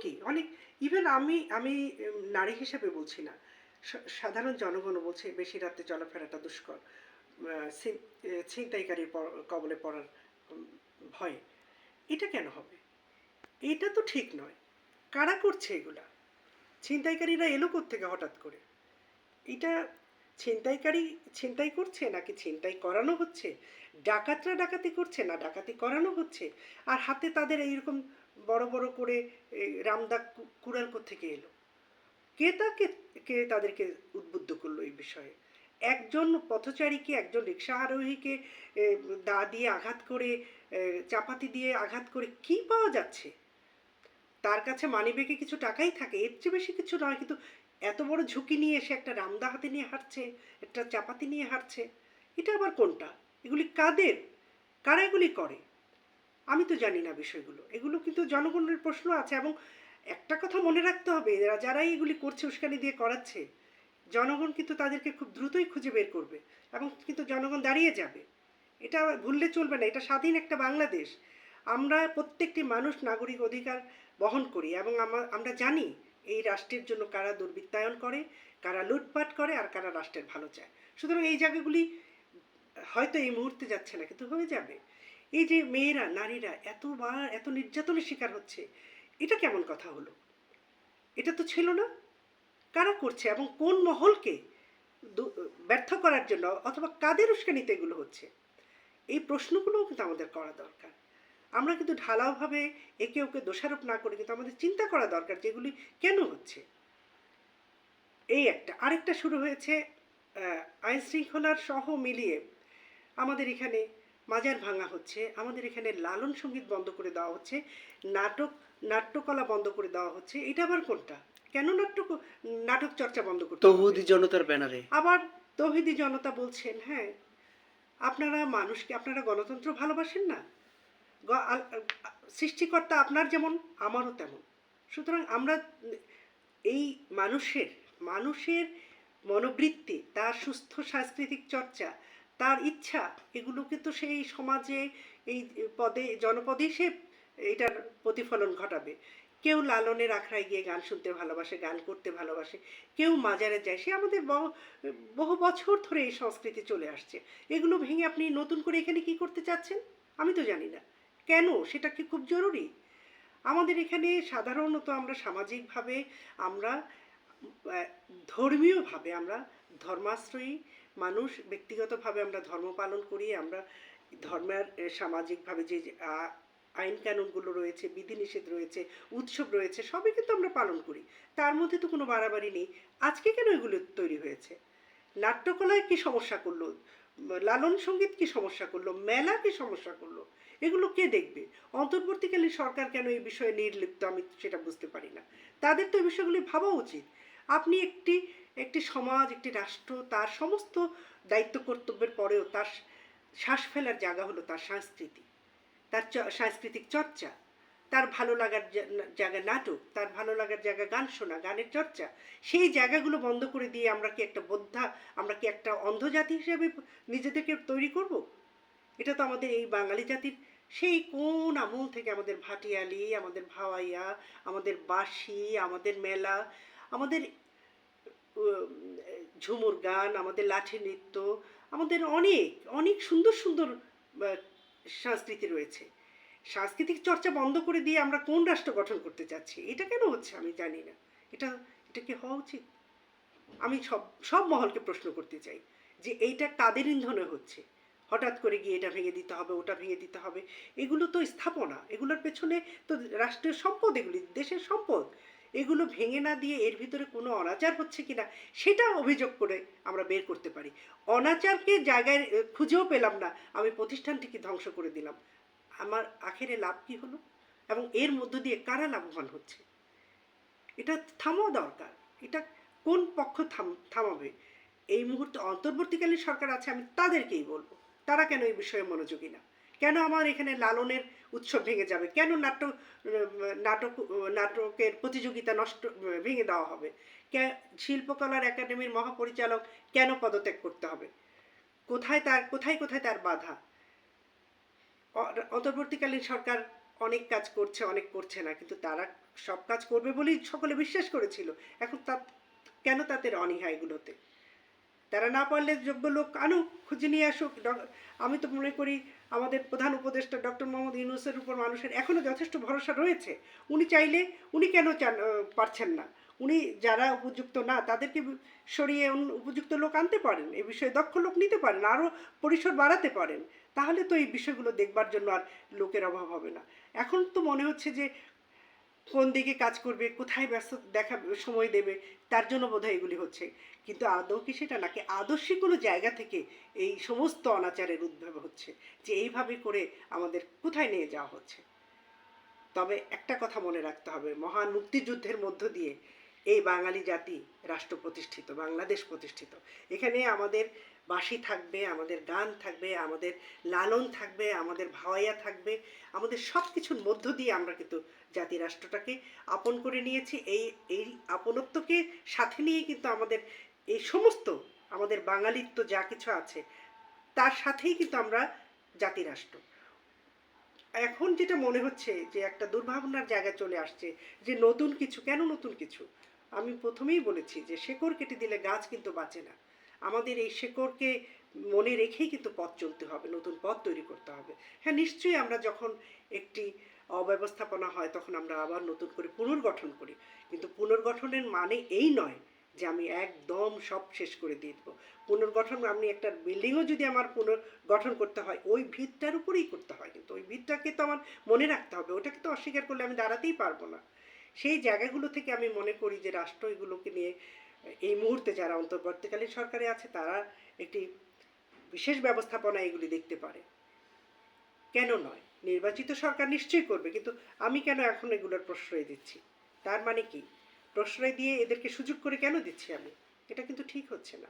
অনেকেই অনেক ইভেন আমি আমি নারী হিসেবে বলছি না। সাধারণ জনগণও বলছে, বেশি রাতে চলাফেরাটা দুষ্কর। ছিনতাইকারীর কবলে পড়ার ভয়ে। এটা কেন হবে? এটা তো ঠিক নয়। কারা করছে এগুলা? ছিনতাইকারীরা এলো থেকে হঠাৎ করে? এটা ছিনতাইকারী, ছিনতাই করছে নাকি ছিনতাই করানো হচ্ছে? ডাকাতরা ডাকাতি করছে না ডাকাতি করানো হচ্ছে? আর হাতে তাদের এইরকম বড় বড় করে রামদা কু- কুড়াল থেকে এলো? কে তাকে, কে তাদেরকে উদ্বুদ্ধ করল এই বিষয়ে? একজন পথচারীকে, একজন রিক্সা আরোহীকে দা দিয়ে আঘাত করে চাপাতি দিয়ে আঘাত করে কি পাওয়া যাচ্ছে? তার কাছে মানিব্যাগে কিছু টাকাই থাকে, এর চেয়ে বেশি কিছু নয়, কিন্তু এত বড় ঝুঁকি নিয়ে এসে একটা রামদা হাতে নিয়ে হাঁটছে, একটা চাপাতি নিয়ে হাঁটছে, এটা আবার কোনটা? এগুলি কাদের? কারা এগুলি করে? আমি তো জানি না বিষয়গুলো। এগুলো কিন্তু জনগণের প্রশ্ন আছে এবং একটা কথা মনে রাখতে হবে, এরা যারাই এগুলি করছে, উস্কানি দিয়ে করাচ্ছে, জনগণ কিন্তু তাদেরকে খুব দ্রুতই খুঁজে বের করবে এবং কিন্তু জনগণ দাঁড়িয়ে যাবে। এটা ভুললে চলবে না, এটা স্বাধীন একটা বাংলাদেশ। আমরা প্রত্যেকটি মানুষ নাগরিক অধিকার বহন করি এবং আমরা জানি এই রাষ্ট্রের জন্য কারা দুর্বৃত্তায়ন করে, কারা লুটপাট করে আর কারা রাষ্ট্রের ভালো চায়। সুতরাং এই জায়গাগুলি হয়তো এই মুহূর্তে যাচ্ছে না, কিন্তু হয়ে যাবে। এই যে মেয়েরা, নারীরা এতবার, এত নির্যাতনের শিকার হচ্ছে, এটা কেমন কথা হলো? এটা তো ছিল না। কারা করছে এবং কোন মহলকে ব্যর্থ করার জন্য অথবা কাদের উস্কানিতে এগুলো হচ্ছে? এই প্রশ্নগুলোও কিন্তু আমাদের করা দরকার। আমরা কিন্তু ঢালাওভাবে একে ওকে দোষারোপ না করে কিন্তু আমাদের চিন্তা করা দরকার যেগুলি কেন হচ্ছে। এই একটা। আরেকটা শুরু হয়েছে আইন শৃঙ্খলার সহ মিলিয়ে আমাদের এখানে মাজার ভাঙা হচ্ছে। আমাদের এখানে লালন সংগীত বন্ধ করে দেওয়া হচ্ছে। নাটক নাট্যকলা বন্ধ করে দেওয়া হচ্ছে। এটা আবার কোনটা? কেন নাট্য নাটক চর্চা বন্ধ করতে? তৌহুদি জনতার ব্যানারে। আবার তৌহিদি জনতা বলছেন হ্যাঁ আপনারা মানুষকে আপনারা গণতন্ত্র ভালোবাসেন না? সৃষ্টিকর্তা আপনার যেমন আমারও তেমন। সুতরাং আমরা এই মানুষের মানুষের মনোবৃত্তি তার সুস্থ সাংস্কৃতিক চর্চা তার ইচ্ছা, এগুলোকে তো সেই সমাজে এই পদে, জনপদে সে এটার প্রতিফলন ঘটাবে। কেউ লালনের আখড়ায় গিয়ে গান শুনতে ভালোবাসে, গান করতে ভালোবাসে, কেউ মাজারে যায়। সে আমাদের বহু- বহু বছর ধরে এই সংস্কৃতি চলে আসছে। এগুলো ভেঙে আপনি নতুন করে এখানে কি করতে চাচ্ছেন? আমি তো জানি না। কেন? সেটা কি খুব জরুরি? আমাদের এখানে সাধারণত আমরা সামাজিকভাবে আমরা ধর্মীয়ভাবে আমরা ধর্মাশ্রয়ী মানুষ ব্যক্তিগতভাবে আমরা ধর্ম পালন করি, আমরা ধর্মের সামাজিকভাবে যে আইন কানুনগুলো রয়েছে, বিধিনিষেধ রয়েছে, উৎসব রয়েছে, সবই কিন্তু আমরা পালন করি। তার মধ্যে তো কোনো বাড়াবাড়ি নেই। আজকে কেন এগুলো তৈরি হয়েছে? নাট্যকলায় কি সমস্যা করল? লালন সংগীত কি সমস্যা করল? মেলা কি সমস্যা করল? এগুলো কে দেখবে? অন্তর্বর্তীকালীন সরকার কেন এই বিষয়ে নির্লিপ্ত? আমি সেটা বুঝতে পারি না। তাদের তো এই বিষয়গুলি ভাবা উচিত। আপনি একটি একটি সমাজ, একটি রাষ্ট্র, তার সমস্ত দায়িত্ব কর্তব্যের পরেও তার শ্বাস ফেলার জায়গা হলো তার সংস্কৃতি তার সাংস্কৃতিক চর্চা। তার ভালো লাগার জায়গা নাটক, তার ভালো লাগার জায়গা গান শোনা, গানের চর্চা। সেই জায়গাগুলো বন্ধ করে দিয়ে আমরা কি একটা বোদ্ধা, আমরা কি একটা অন্ধ জাতি হিসেবে নিজেদেরকে তৈরি করব? এটা তো আমাদের এই বাঙালি জাতির সেই কোন আমল থেকে আমাদের ভাটিয়ালি, আমাদের ভাওয়াইয়া, আমাদের বাসি আমাদের মেলা, আমাদের ঝুমুর গান, আমাদের লাঠি নৃত্য, আমাদের অনেক অনেক সুন্দর সুন্দর সংস্কৃতি রয়েছে। সাংস্কৃতিক চর্চা বন্ধ করে দিয়ে আমরা কোন রাষ্ট্র গঠন করতে চাচ্ছি, এটা কেন হচ্ছে আমি জানি না। এটা এটা কি হওয়া উচিত? আমি সব সব মহলকে প্রশ্ন করতে চাই যে এইটা কাদের ইন্ধনে হচ্ছে। হঠাৎ করে গিয়ে এটা ভেঙে দিতে হবে, ওটা ভেঙে দিতে হবে। এগুলো তো স্থাপনা, এগুলোর পেছনে তো রাষ্ট্রের সম্পদ, এগুলি দেশের সম্পদ। এগুলো ভেঙে না দিয়ে এর ভিতরে কোনো অনাচার হচ্ছে কিনা, সেটা অভিযোগ করে আমরা বের করতে পারি। অনাচারকে জায়গায় খুঁজেও পেলাম না। আমি প্রতিষ্ঠানটিকে ধ্বংস করে দিলাম। আমার আখেরে লাভ কি হলো? এবং এর মধ্য দিয়ে কারা লাভবান হচ্ছে? এটা থামাও দরকার। এটা কোন পক্ষ থাম, থামাবে? এই মুহূর্তে অন্তর্বর্তীকালীন সরকার আছে, আমি তাদেরকেই বলব। তারা কেন এই বিষয়ে মনোযোগী না? কেন আমার এখানে লালনের উৎসব ভেঙে যাবে? কেন নাটক নাটক, নাটকের প্রতিযোগিতা নষ্ট, ভেঙে দেওয়া হবে? শিল্পকলার একাডেমির মহাপরিচালক কেন পদত্যাগ করতে হবে? কোথায় তার, কোথায় কোথায় তার বাধা? অন্তর্বর্তীকালীন সরকার অনেক কাজ করছে, অনেক করছে না, কিন্তু তারা সব কাজ করবে বলেই সকলে বিশ্বাস করেছিল। এখন তা কেন তাদের অনীহা এগুলোতে? তারা না পারলে যোগ্য লোক আনুক খুঁজে নিয়ে আসুক আমি তো মনে করি আমাদের প্রধান উপদেষ্টা ডক্টর মোহাম্মদ ইউনুসের উপর মানুষের এখনও যথেষ্ট ভরসা রয়েছে। উনি চাইলে, উনি কেন চান পারছেন না? উনি যারা উপযুক্ত না, তাদেরকে সরিয়ে উপযুক্ত লোক আনতে পারেন। এ বিষয়ে দক্ষ লোক নিতে পারেন আরও পরিসর বাড়াতে পারেন। তাহলে তো এই বিষয়গুলো দেখবার জন্য আর লোকের অভাব হবে না। এখন তো মনে হচ্ছে যে কোন দিকে কাজ করবে, কোথায় ব্যস্ত দেখা, সময় দেবে, তার জন্য বোধহয় এগুলি হচ্ছে। কিন্তু আদৌ কি সেটা নাকি আদর্শিক কোনো জায়গা থেকে এই সমস্ত অনাচারের উদ্ভব হচ্ছে, যে এইভাবে করে আমাদের কোথায় নিয়ে যাওয়া হচ্ছে? তবে একটা কথা মনে রাখতে হবে, মহান মুক্তিযুদ্ধের মধ্য দিয়ে এই বাঙালি জাতি রাষ্ট্র প্রতিষ্ঠিত, বাংলাদেশ প্রতিষ্ঠিত। এখানে আমাদের বাঁশি থাকবে, আমাদের গান থাকবে, আমাদের লালন থাকবে, আমাদের ভাওয়াইয়া থাকবে, আমাদের সব কিছুর মধ্য দিয়ে আমরা কিন্তু জাতি রাষ্ট্রটাকে আপন করে নিয়েছি। এই এই আপনত্বকে সাথে নিয়ে কিন্তু আমাদের এই সমস্ত আমাদের বাঙালিত্ব যা কিছু আছে, তার সাথেই কিন্তু আমরা জাতি রাষ্ট্র। এখন যেটা মনে হচ্ছে যে একটা দুর্ভাবনার জায়গায় চলে আসছে যে নতুন কিছু, কেন নতুন কিছু? আমি প্রথমেই বলেছি যে শেকড় কেটে দিলে গাছ কিন্তু বাঁচে না। আমাদের এই শেকড়কে মনে রেখেই কিন্তু পথ চলতে হবে, নতুন পথ তৈরি করতে হবে। হ্যাঁ নিশ্চয়ই আমরা যখন একটি অব্যবস্থাপনা হয়, তখন আমরা আবার নতুন করে পুনর্গঠন করি। কিন্তু পুনর্গঠনের মানে এই নয় যে আমি একদম সব শেষ করে দিয়ে দেবো। পুনর্গঠন আমি একটা বিল্ডিংও যদি আমার পুনর্গঠন করতে হয়, ওই ভিতটার উপরেই করতে হয়। কিন্তু ওই ভিতটাকে তো আমার মনে রাখতে হবে, ওটাকে তো অস্বীকার করলে আমি দাঁড়াতেই পারব না। সেই জায়গাগুলো থেকে আমি মনে করি যে রাষ্ট্র এগুলোকে নিয়ে এই মুহূর্তে যারা অন্তর্বর্তীকালীন সরকারে আছে, তারা একটি বিশেষ ব্যবস্থাপনা এগুলি দেখতে পারে। কেন নয়? নির্বাচিত সরকার নিশ্চয়ই করবে, কিন্তু আমি কেন এখন এগুলোর প্রশ্রয় দিচ্ছি? তার মানে কি? প্রশ্রয় দিয়ে এদেরকে সুযোগ করে কেন দিচ্ছি আমি? এটা কিন্তু ঠিক হচ্ছে না।